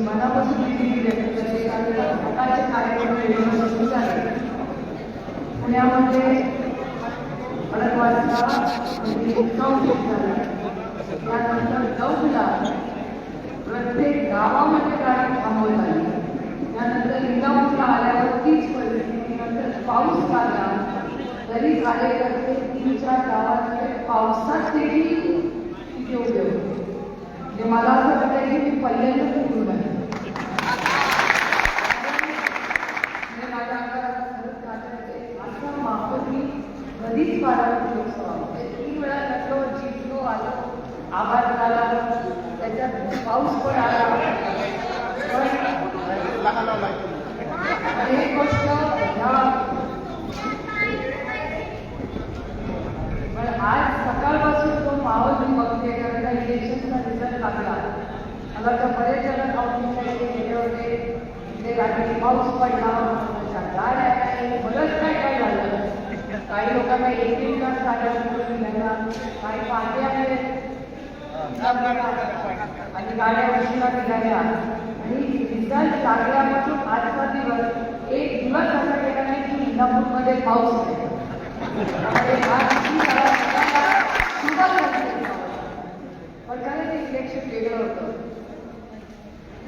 मनापासून कार्यक्रम पुण्यामध्ये अडक वाजता त्यानंतर चौकला प्रत्येक गावामध्ये गाडी थांबवत आली त्यानंतर इंदापूरला आल्यावर तीच परिस्थिती नंतर पाऊस लागला तरी कार्यकर्ते तीन चार गावांमध्ये पावसात देखील तिथे देऊ. मला असं वाटतं की मी पहिल्यांदाच निवडून आहे मी कधीच बारामती लोकसभा तीन वेळा लढलो जिंकलो आलो आभार झाला त्याच्यात पाऊस पण आला. पण एक गोष्ट ह्या पण आज सकाळपासून तो मावळ मी बघते कारण का इलेक्शनचा रिझल्ट लागला मला तर बरेच जण काउंटिंगला गेले होते. इथे रात्री पाऊस पडला गाड्या काय बरंच काय काय झालं. काही लोकांना एक एक तास गाड्या उचलून काही पाट्या आहेत आणि गाड्या उशिरा निघाल्या. आणि रिझल्ट लागल्यापासून आजचा दिवस एक दिवस असा गेला नाही की इंदापूरमध्ये पाऊस पण काय ते इलेक्शन वेगळं होतं.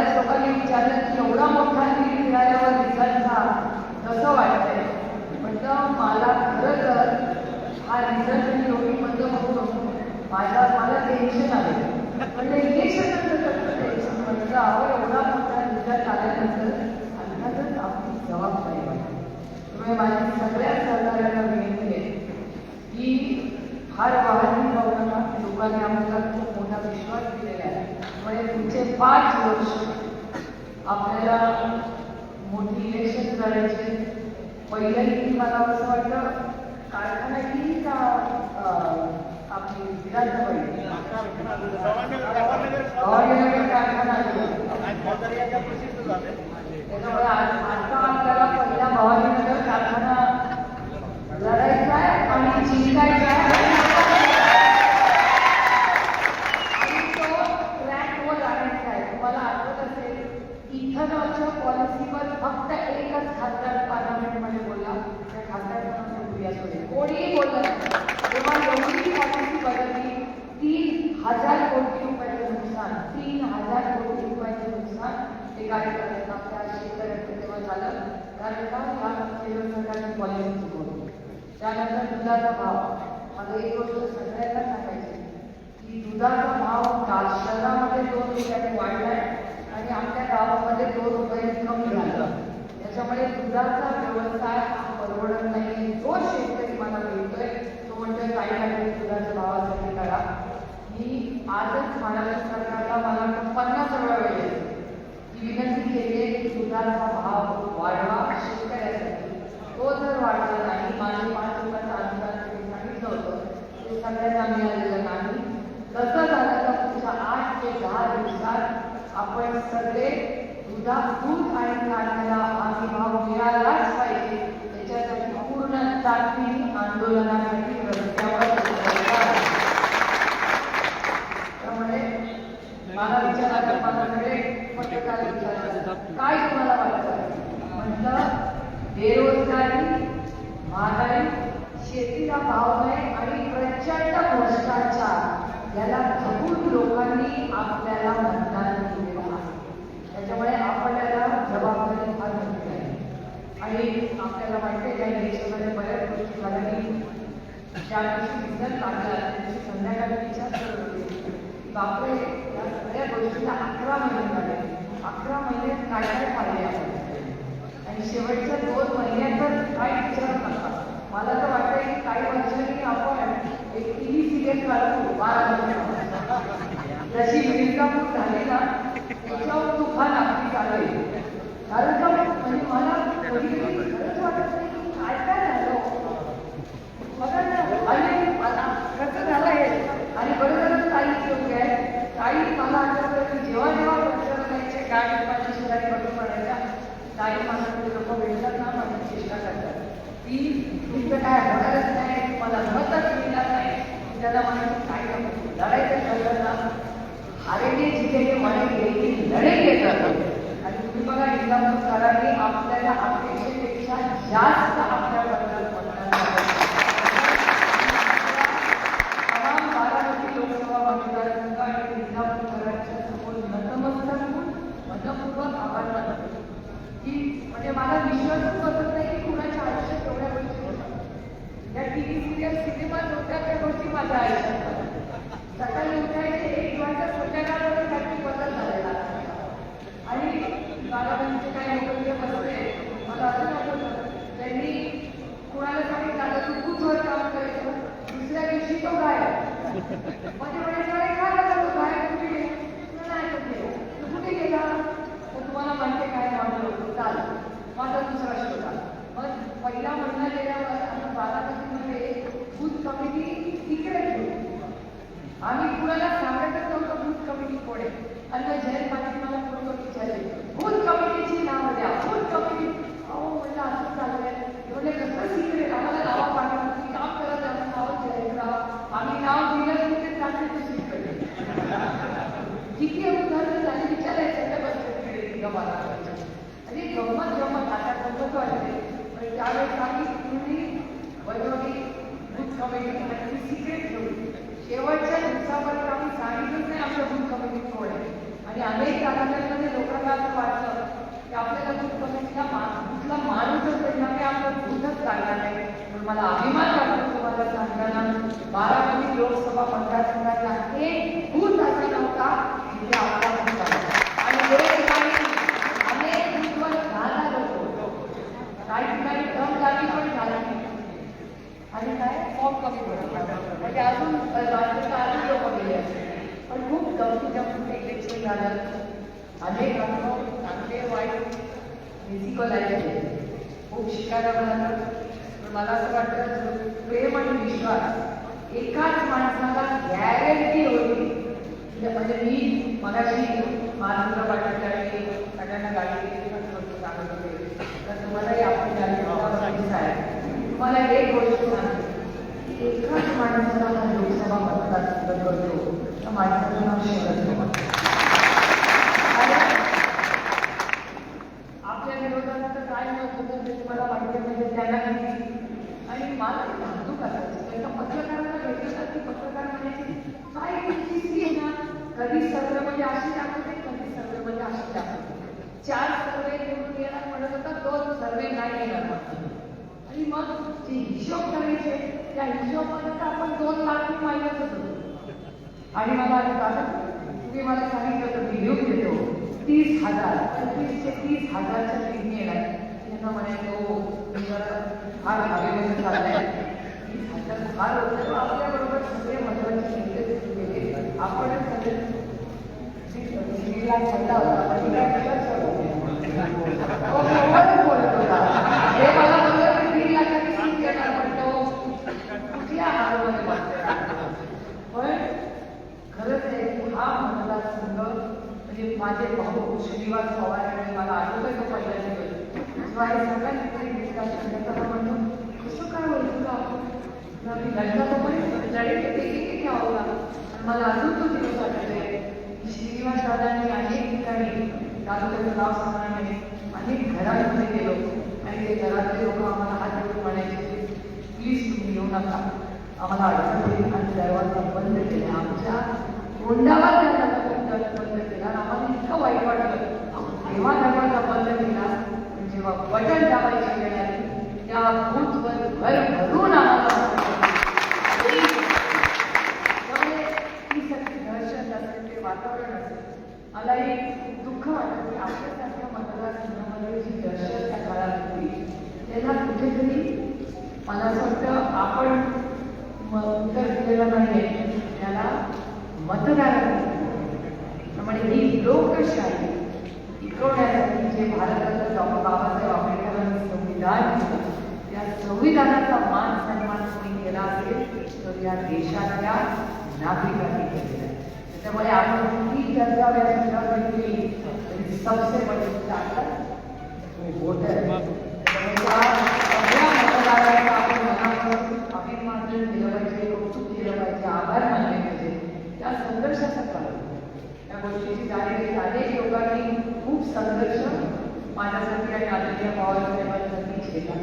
बऱ्याच लोकांनी विचारलं की एवढा मोठा निधी मिळाल्यावर रिझल्टचा कसं वाटतंय? म्हटलं मला खरं तर हा रिझल्ट मी एवढी बंद बघू माझ्या माझा मला टेन्शन आले म्हणजे इलेक्शन टेन्शन म्हटलं अहो एवढा मोठा रिझल्ट आल्यानंतर अर्थातच आपली जबाबदारी वाटते त्यामुळे माझी सगळ्या सहकार्यांना विनंती आहे की फार वाहन भावना लोकांनी आम्हाला खूप मोठा विश्वास दिलेला आहे. म्हणजे पुढचे पाच वर्ष आपल्याला मोठी इलेक्शन करायचे. पहिल्या मला असं वाटतं कारखाना की का आपली विधानसभा कारखाना त्याच्यामुळे आज आता आपल्याला पहिला भवानीनगर कारखाना लढायचा आहे आणि जिंकायचा आहे आणि तो ट्रॅकवर आणायचा आहे तुम्हाला आठवत असेल इथनॉलच्या पॉलिसीवर फक्त एकच खासदार पार्लमेंटमध्ये बोलला त्या खासदार प्रिया सोडे कोणीही बोललं नाही. तेव्हा एवढी पॉलिसी बदलली तीन हजार कोटी रुपयाचे नुकसान तीन हजार कोटी रुपयाचे नुकसान ते कार्यकर्त्यांना त्या शेतकऱ्यांचं तेव्हा झालं. कारण का? ह्या केंद्र सरकारची पॉलिसी चुकवली. त्यानंतर दुधाचा भाव. मला एक गोष्ट सगळ्यांना सांगायची की दुधाचा भाव गा- शहरामध्ये दोन रुपयाने वाढलाय. आणि आपल्या गावामध्ये दोन रुपयाने कमी झाला त्याच्यामुळे दुधाचा व्यवसाय हा परवडत नाही. जो शेतकरी मला मिळतोय तो म्हणतोय काही काही दुधाच्या भावासाठी करा. मी आजच महाराष्ट्र सरकारला मला वाटतं पन्नास वेळा वेळ ही विनंती केली आहे की दुधाचा भाव वाढवा शेतकऱ्यासाठी. तो जर वाढला नाही माझे पाच अनुदान तुम्ही सांगितलं होतं ते सगळ्यांना मिळालेलं नाही तसं झालं तर पुढच्या आठ ते दहा दिवसात आपण सगळे दुधा दूध आणि कांद्याला आम्ही भाव मिळालाच पाहिजे. त्याच्यासाठी पूर्ण ताकदी आंदोलनासाठी रस्त्यावर त्यामुळे मला विचारायचं मला सगळे पत्रकार विचारायचं. काय तुम्हाला वाटतं? म्हटलं बेरोजगारी महागाई शेतीला भाव नाही आणि प्रचंड भ्रष्टाचार याला धरून लोकांनी आपल्याला मतदान केलेलं त्याच्यामुळे आपल्याला जबाबदारी फार मोठी आहे. आणि आपल्याला माहिती आहे या देशामध्ये बऱ्याच गोष्टी झाल्या की ज्या दिवशी रिझल्ट लागला त्या दिवशी संध्याकाळी विचार करत होते. बापरे या सगळ्या गोष्टीला अकरा महिने झाले. अकरा महिने काय काय पाहिले आपण? आणि शेवटच्या दोन महिन्यातच काय विचार नका मला तर वाटतं की काही वर्षांनी आपण एक टीव्ही सिरियल काढतो बारा वर्षांमध्ये. जशी मिर्जापूर झाली ना? त्याच्यावर दुखान आपली चालू आहे. कारण का? म्हणजे मला कधी कधी खरंच वाटत नाही की काय काय झालं. बघा ना आणि मला कसं झालंय आणि बरोबर ताई योग्य आहे. ताई मला आठवतं जेव्हा जेव्हा प्रश्न करायचे गाडी माझी शेजारी बघून पडायच्या ताई माझ्याकडे लोक भेटतात ना माझी चेष्टा करतात. की तुमचं काय होणारच नाही मला मतच मिळणार नाही. त्याला म्हणायचं काय लढायचं ठरलं ना हारेगे जिथे म्हणे गेले लढेगे तर आणि तुम्ही बघा इंग्लंड सरांनी आपल्याला अपेक्षेपेक्षा जास्त आपल्याबद्दल तमाम बारामती लोकसभा मतदारसंघ आणि इंदापूरकरांच्या समोर नतमस्तक होऊन मनपूर्वक आभार मानतो की म्हणजे मला विश्वासच बसत नाही की कुणाच्या आयुष्यात एवढ्या गोष्टी होतात या टी व्ही सिरियल सिनेमात होत्या त्या गोष्टी माझ्या आयुष्यात झाल्या. सकाळी उठायचे एक वाजता संध्याकाळपर्यंत काहीतरी बदल झालेला असायचा. आणि बारामतीचे काही लोक तिथे बसले मला असं आठवतं त्यांनी कुणाला सांगितलं आता तू बूथवर काम करायचं दुसऱ्या दिवशी तो गायब म्हणजे म्हणायचं अरे काय झालं तो गायब कुठे गेला?" "तो नाही कुठे गेला." "तो कुठे गेला तर तुम्हाला माहिती आहे काय मागलं चाल माझा दुसरा शोध आला. मग पहिला महिना गेल्यावर आम्ही बारामतीमध्ये बूथ कमिटी तिकडे आम्ही कुणाला सांगायचं नव्हतं बूथ कमिटी पुढे आणि जयंत पाटील मला फोन विचारले बूथ कमिटीची नाव द्या बूथ कमिटी अहो म्हणलं असं चाललंय म्हणजे कसं सिक्रेट आम्हाला नावा पाठवा तुम्ही काम करत आम्ही नाव जयंतराव आम्ही नाव दिलं की ते चांगले ते सिक्रेट किती उदाहरणं झाली विचारायचं त्या बसकडे गमाला आणि गंमत गंमत आता गंमत वाटते पण त्यावेळेस आम्ही तुम्ही वैभवी बूथ कमिटी आणि सिक्रेट ठेवली शेवटच्या दिवसापर्यंत आम्ही सांगितलंच नाही आमच्या बूथ कमिटी कोण आहे आणि अनेक तालुक्यांमध्ये लोकांना असं वाटलं की आपल्याला बूथ कमिटीला मा बूथला माणूसच नाही आपलं बूथच लागणार नाही पण मला अभिमान वाटतो तुम्हाला सांगताना बारामती लोकसभा मतदारसंघातला एक बूथ असा नव्हता जिथे आपला बूथ आला आणि एक ठिकाणी अनेक बूथवर दहा होतो काही ठिकाणी दम जागी पण झाली आणि काय फॉर्म कमी पडतो म्हणजे अजून राज्यात अजून लोक गेले असते पण कोणत्या कोणत्या इलेक्शन झाल्या अनेक अनुभव चांगले वाईट फिजिकल आहे खूप शिकायला मिळालं पण मला असं वाटतं प्रेम आणि विश्वास एकाच माणसाला गॅरंटी होती म्हणजे मी मगाशी महाराष्ट्र पाटील आणि सगळ्यांना गाडी केली सांगत होते तर तुम्हालाही आपण गाडी आहे तुम्हाला एक गोष्ट सांगते. एकाच माणसाला करतो त्या आपल्या विरोधात तर काय होतं ते तुम्हाला माहिती म्हणजे त्यांना आणि मला ते धाकधूक त्यांना पत्रकारांना भेटलं तर पत्रकार म्हणजे काय आहे ना कधी सर्व म्हणजे अशी दाखवते कधी सर्व म्हणजे अशी दाखवते चार सर्वे निवडून येणार म्हणत होता दोन सर्वे नाही येणार म्हणत आणि मग हिशोब करायचे त्या हिशोबामध्ये तर आपण दोन लाख मायनस होतो आणि मला आता तुम्ही मला सांगितलं तर मी घेऊन देतो तीस हजार पंचवीस ते तीस हजारच्या निधी येणार. त्यांना म्हणायचो हो, फार हवेमध्ये चाललाय तीस हजार फार होतं आपल्याबरोबर सगळे महत्त्वाचे नेते गेले आपणच सगळे दीड लाख होता. आणि काय विचार होता हे मला म्हणलं की दीड लाखाची सीट देणार म्हणतो कुठल्या हालमध्ये वाटतं पण खरंच आहे की हा मतदारसंघ म्हणजे माझे भाऊ श्रीनिवास पवार यांनी मला आठवतोय तो पहिला दिवस. जेव्हा हे सगळ्यांनी तरी डिस्कशन करताना म्हणतो कसं काय बोलतो का आपण? मी लग्नाचं पण जडे किती घ्यावं मला अजून तो दिवस आठवतोय. श्रीनिवास दादांनी अनेक ठिकाणी तालुक्याचं नाव सांगण्याने अनेक घरामध्ये गेलो. आणि ते घरातले लोक आम्हाला हात जोडून म्हणायचे प्लीज तुम्ही येऊ नका. आम्हाला अडचण होईल आणि दरवाजा बंद केला. आमच्या तोंडावर त्यांना बंद केला. आम्हाला वाईट वाटलं तेव्हा धर्माचा बंद केला जेव्हा बटन दाबायची वेळ त्या भूतवर भर भरून आम्हाला मला एक दुःख वाटत की आपल्यासारख्या मतदारसंघामध्ये मला असं आपण उत्तर दिलेलं नाही त्याला मतदारांनी पण ही लोकशाही टिकवण्यासाठी जे भारताचं डॉक्टर बाबासाहेब आंबेडकरांनी संविधान दिलं त्या संविधानाचा मान सन्मान कोणी केला असेल तर या देशातल्या नागरिकांनी केलेला आहे. त्याच्यामुळे आपण किती चर्चा व्यासपीठावर केली तरी सबसे बड़ी ताकद वोटर त्यामुळे त्या सगळ्या मतदारांचा आपण मनापासून अभिनंदन केलं पाहिजे कौतुक केलं पाहिजे आभार मानले पाहिजे त्या संघर्षाचा काळ त्या गोष्टीची जाणीव अनेक लोकांनी खूप संघर्ष माझ्यासाठी आणि आदरणीय केला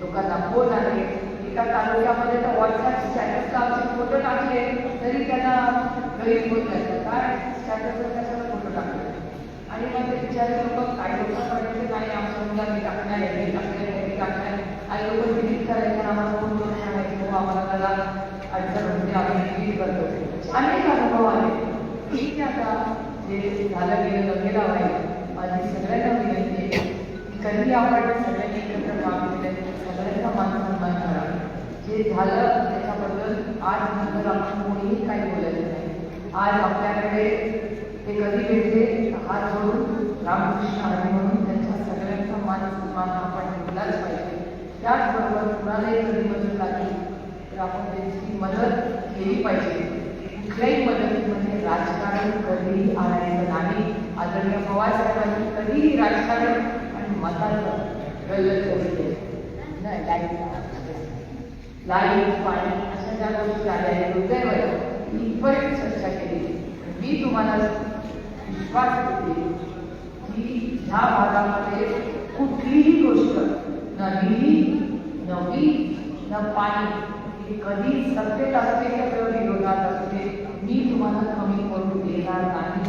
लोकांना फोन आले एका तालुक्यामध्ये तर व्हॉट्सअप स्टॅटसला आमचे फोटो टाकले तरी त्यांना गरीब होत जायचं काय स्टॅटसवर कशाला फोटो टाकले? आणि मग ते बिचारे मग काही लोक म्हणायचे नाही आमच्या मुलांनी मी टाकणार आहे मी टाकणार आहे मी टाकणार आणि लोक डिलीट करायचं आम्हाला फोन करून सांगायचे हो आम्हाला त्याला अडचण होते आम्ही डिलीट करतो. अनेक अनुभव आले ठीक आहे आता. जे झालं गेलं गेलं आहे. माझी सगळ्यांना विनंती आहे आपण सगळ्यांनी एकत्र काम केलं सगळ्यांचा मान सन्मान करा जे झालं त्याच्याबद्दल आज नंतर आपण कोणीही काही बोलायचं नाही. आज आपल्याकडे ते कधी भेटले हात जोडून रामकृष्ण हरी म्हणून त्यांच्या सगळ्यांचा मान सन्मान आपण ठेवलाच पाहिजे. त्याचबरोबर कुणालाही कधी मदत लागली तर आपण त्यांची मदत केली पाहिजे. कुठल्याही मदतीमध्ये राजकारण कधीही आणायचं नाही. आदरणीय पवार साहेबांनी कधीही राजकारण आणि मताचं नाही लाइट लाइट पाणी अशा ज्या गोष्टी आल्या आहेत दुर्दैवानं इथपर्यंत चर्चा केली. मी तुम्हाला विश्वास देते की ह्या भागामध्ये कुठलीही गोष्ट न निधी नवी न पाणी हे कधी सत्तेत असते किंवा विरोधात असते मी तुम्हाला कमी करून देणार नाही.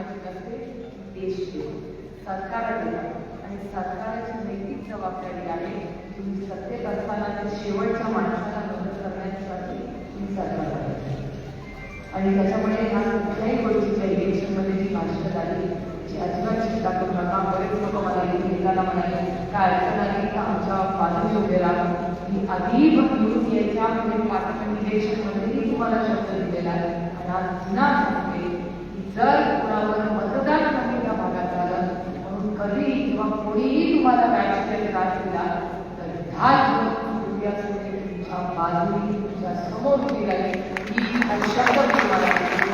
वैयक्तिक असते नसते देशची सरकार आणि सरकारची नैतिक जबाबदारी आहे तुम्ही सत्तेत असताना त्या शेवटच्या माणसाला मदत करण्यासाठी तुम्ही सरकार आणि त्याच्यामुळे ह्या कुठल्याही गोष्टीच्या इलेक्शनमध्ये जी भाषण झाली जी अजिबात चिंता करू नका. बरेच लोक मला इथे म्हणाले काय अडचण आली का? आमच्या बाजूने उभे राहा. मी आधी निवडून यायच्या म्हणजे पार्लमेंट इलेक्शनमध्येही तुम्हाला शब्द दिलेला आहे. आणि आज जुना जर कोणावर मतदान कमी त्या भागात झालं म्हणून कधीही किंवा कोणीही तुम्हाला राजकीय त्रास दिला तर ह्या दिवस तुमच्या बाजूने तुमच्यासमोर उभी राहील. ही शब्द तुम्हाला देते.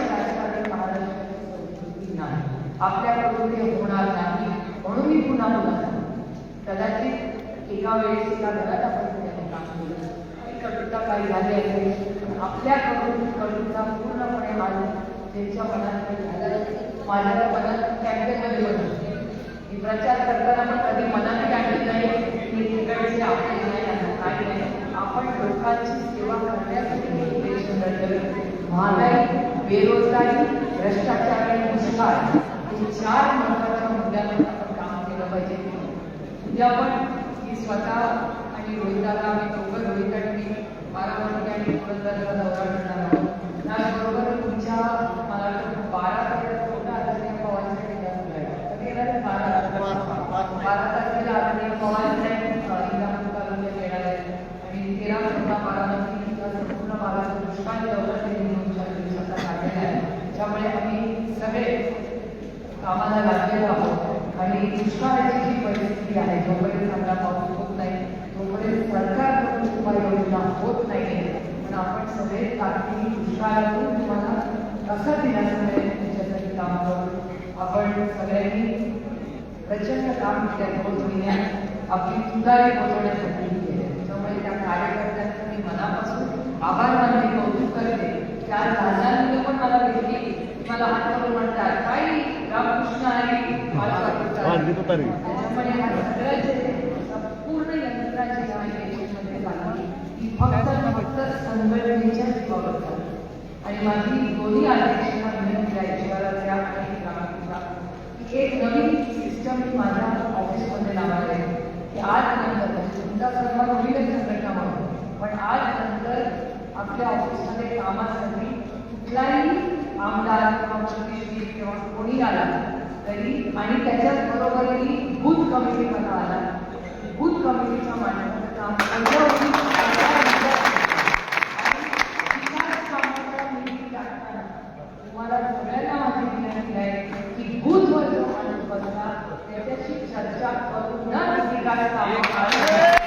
राजकारण महाराष्ट्राची नाही. आपल्याकडून ते होणार नाही म्हणून मी पुन्हा पुन्हा कदाचित एका वेळेस एका घरात आपण काम केलं. काही कटुता काही झाली असेल आपल्याकडून त्यांच्या मनात काही झालं. माझ्या मनात कॅम्पेनमध्ये बनवते मी प्रचार करताना पण कधी मनाने काढली नाही. मी तिकडचे आपली नाही काही नाही. आपण लोकांची सेवा करण्यासाठी हे इलेक्शन महागाई बेरोजगारी भ्रष्टाचार आणि दुष्काळ हे चार महत्त्वाच्या मुद्द्यांवर आपण काम केलं पाहिजे. उद्या पण मी स्वतः आणि रोहिताला आम्ही दोघं रोहित आणि मी वर्षी आणि पुरंदरचा दौरा करणार आहोत. त्याचबरोबर तुमच्या मला वाटतं बारा तारखेला कुठं आदरणीय पवारसाहेब येणार आहे. कधी येणार आहे? बारा बारा तारखेला आदरणीय पवारसाहेब अ, इंदापूर तालुक्यात येणार आहेत आणि तेरा चौदा बारामती या संपूर्ण भागाचा दुष्काळ दौरा त्यांनी दोन चार दिवसाचा काढलेला आहे त्यामुळे आम्ही सगळे कामाला लागलेलो आहोत आणि दुष्काळाची जी परिस्थिती आहे जोपर्यंत चांगला पाऊस होत नाही तोपर्यंत सरकारकडून उपाययोजना होत नाही पण आपण सगळे ताकदीने दुष्काळातून तुम्हाला कसं दिलासा मिळेल त्याच्यासाठी काम करू? आपण सगळ्यांनी प्रचंड काम केलं आपली तुतारी पोहोचवण्यासाठी केले त्यामुळे त्या कार्यकर्त्यांचं मी मनापासून आभार मानते कौतुक करते. त्या राजांनी पण मला भेटली. मला हात करून म्हणतात काही रामकृष्ण तुतारी. त्याच्यामुळे हा सगळं जे संपूर्ण आहे ती फक्त आणि फक्त संघटनेच्या जीवावर झाली आणि माझी दोन्ही अध्यक्षांना विनंती आहे ईश्वराच्या आणि रामकृष्णा की एक नवीन सिस्टम मी माझ्या ऑफिसमध्ये लावायला आहे. की आज नंतर म्हणजे तुमचा सर्वात होईलच संघटना म्हणून पण आज नंतर आपल्या ऑफिसमध्ये कामासाठी कुठलाही आमदार किंवा प्रतिनिधी किंवा कोणी आला तरी आणि त्याच्याच बरोबरही बूथ कमिटी मला आला. बूथ कमिटीच्या माध्यमातून काम पंचवटी विकास कामाचा निधी टाकताना तुम्हाला सगळ्यांना माझी विनंती आहे की बूथवर जो माणूस बसला त्याच्याशी चर्चा करूनच विकास कामं करावी.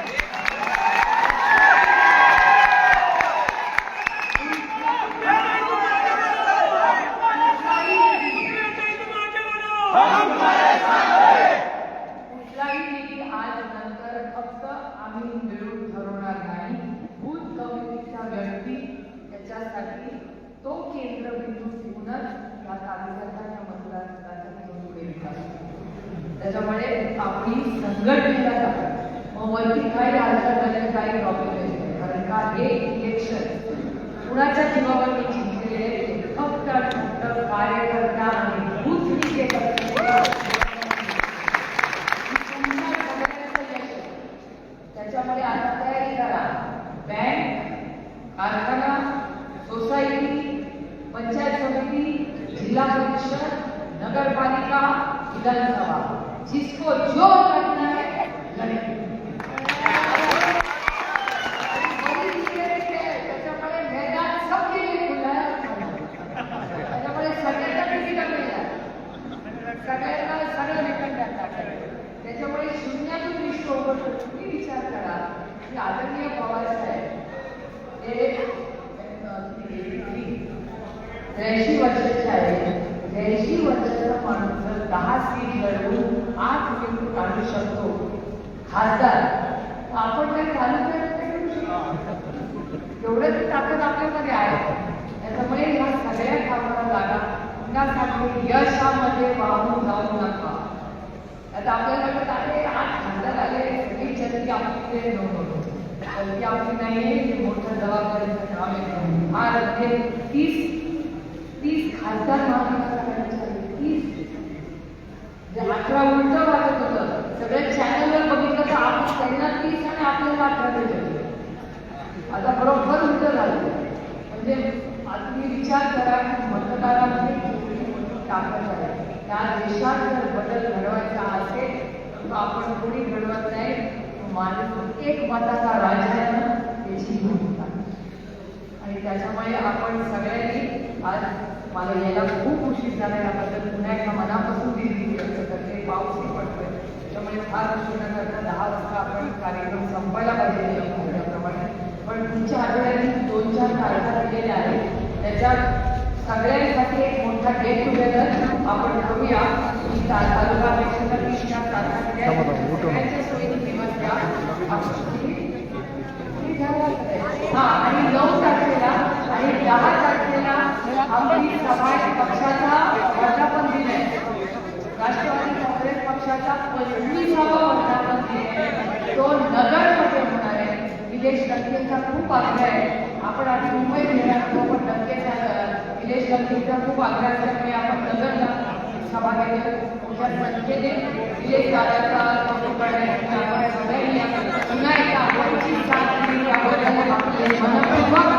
कुठलाही निधी आज नंतर फक्त आम्ही मिळून ठरवणार नाही बूथ कमिटीचा व्यक्ती त्याच्यासाठी तो केंद्रबिंदू ठेवूनच या तालुक्याचा या मतदारसंघाचा तो पुढे विकास होईल. त्याच्यामुळे आपली संघटनेला जातात मग वरती काही अडचण आली काही प्रॉब्लेम येते कारण का हे इलेक्शन कुणाच्या जीवावर मी जिंकलेले फक्त आणि फक्त कार्यकर्ता आणि बूथ जे त्याच्यामुळे आता तयारी करा. बँक कारखाना सोसायटी पंचायत समिती जिल्हा परिषद नगरपालिका विधानसभा. Бо यशामध्ये वाहून जाऊ नका. आता आपल्याला वाटत आहे आज खासदार आले सगळी जनती आपली नव्हतं जनती आपली नाही हे मोठं जबाबदारीचं काम आहे. हा रस्ते तीस तीस खासदार महाराष्ट्राचे तीस. जे अठरा उलट वाटत होतं. सगळ्या चॅनलवर बघितलं तर आपण त्यांना तीस आणि आपल्याला अठरा दिले आता बरोबर उलट झालं. म्हणजे आता तुम्ही विचार करा मतदारांनी ताकद आहे. त्या देशात जर बदल घडवायचा असेल तर आपण कोणी घडवत नाही. माणूस एक मताचा राजा आहे त्याची भूमिका. आणि त्याच्यामुळे आपण सगळ्यांनी आज मला यायला खूप उशीर झाला याबद्दल पुन्हा एकदा मनापासून दिली व्यक्त करते. पाऊसही पडतोय. त्यामुळे फार उशीर न करता दहा वाजता आपण कार्यक्रम संपायला पाहिजे त्याप्रमाणे पण तुमच्या आठवड्याने दोन चार कार्यक्रम दिलेल्या आहेत. त्याच्यात सगळ्यांसाठी एक मोठा गेट टुगेदर आपण करूया ता- तालुका. सगळ्यांच्या सोयीने दिवस द्या. हा आणि नऊ तारखेला आणि दहा तारखेला आपली समाज पक्षाचा वर्धापन दिन आहे. राष्ट्रवादी काँग्रेस पक्षाचा पंचवीसावा वर्धापन दिन आहे. तो नगरमध्ये होणार आहे. निलेश लंकेचा खूप आग्रह आहे. आपण आधी मुंबईत घेणार होतो पण लंकेचा निलेश लंकेचा खूप आग्रह असल्यामुळे आपण नगरला सभा घेतली मोठ्या संख्येने निलेश कार्याचा कौतुक करण्यासाठी आपण सगळ्यांनी पुन्हा एकदा आपणची साथ दिली आपले मनपूर्वक